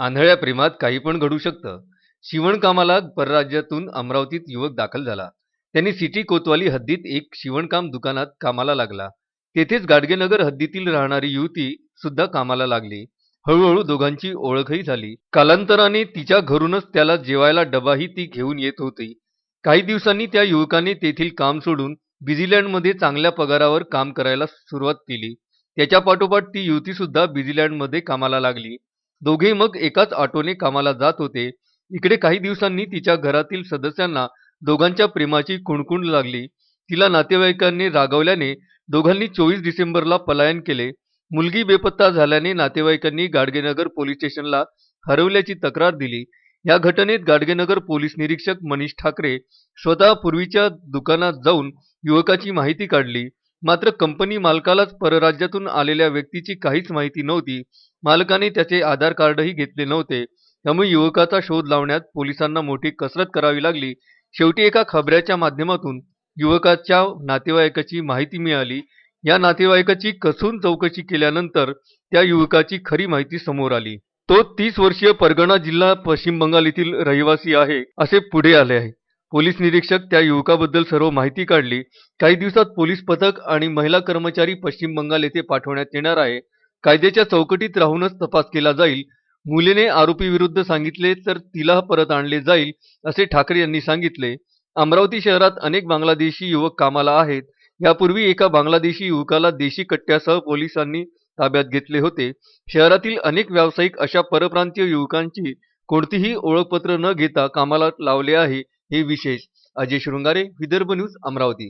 आंधळ्या प्रेमात काही पण घडू शकतं. शिवणकामाला परराज्यातून अमरावतीत युवक दाखल झाला. त्यांनी सिटी कोतवाली हद्दीत एक शिवणकाम दुकानात कामाला लागला. तेथेच गाडगेनगर हद्दीतील राहणारी युवती सुद्धा कामाला लागली. हळूहळू दोघांची ओळखही झाली. कालांतराने तिच्या घरूनच त्याला जेवायला डबाही ती घेऊन येत होती. काही दिवसांनी त्या युवकाने तेथील काम सोडून बिझीलँडमध्ये चांगल्या पगारावर काम करायला सुरुवात केली. त्याच्या पाठोपाठ ती युवती सुद्धा बिझीलँडमध्ये कामाला लागली. दोघे मग एकाच ऑटोने कामाला जात होते. इकडे काही दिवसांनी तिच्या घरातील सदस्यांना दोघांच्या प्रेमाची कुणकुण लागली. तिला नातेवाईकांनी रागवल्याने दोघांनी चोवीस डिसेंबरला पलायन केले. मुलगी बेपत्ता झाल्याने नातेवाईकांनी गाडगेनगर पोलीस स्टेशनला हरवल्याची तक्रार दिली. या घटनेत गाडगेनगर पोलीस निरीक्षक मनीष ठाकरे स्वतः पूर्वीच्या दुकानात जाऊन युवकाची माहिती काढली. मात्र कंपनी मालकालाच परराज्यातून आलेल्या व्यक्तीची काहीच माहिती नव्हती. मालकाने त्याचे आधार कार्डही घेतले नव्हते. त्यामुळे युवकाचा शोध लावण्यात पोलिसांना मोठी कसरत करावी लागली. शेवटी एका खबऱ्याच्या माध्यमातून युवकाच्या नातेवाईकाची माहिती मिळाली. या नातेवाईकाची कसून चौकशी केल्यानंतर त्या युवकाची खरी माहिती समोर आली. तो तीस वर्षीय परगणा जिल्हा पश्चिम बंगाल येथील रहिवासी आहे असे पुढे आले आहे. पोलीस निरीक्षक त्या युवकाबद्दल सर्व माहिती काढली. काही दिवसात पोलीस पथक आणि महिला कर्मचारी पश्चिम बंगाल येथे पाठवण्यात येणार आहे. कायद्याच्या चौकटीत राहूनच तपास केला जाईल. मुलीने आरोपी विरुद्ध सांगितले तर तिला परत आणले जाईल असे ठाकरे यांनी सांगितले. अमरावती शहरात अनेक बांगलादेशी युवक कामाला आहेत. यापूर्वी एका बांगलादेशी युवकाला देशी कट्ट्यासह पोलिसांनी ताब्यात घेतले होते. शहरातील अनेक व्यावसायिक अशा परप्रांतीय युवकांची कोणतीही ओळखपत्र न घेता कामाला लावले आहे. हे विशेष अजय शृंगारे विदर्भ न्यूज अमरावती.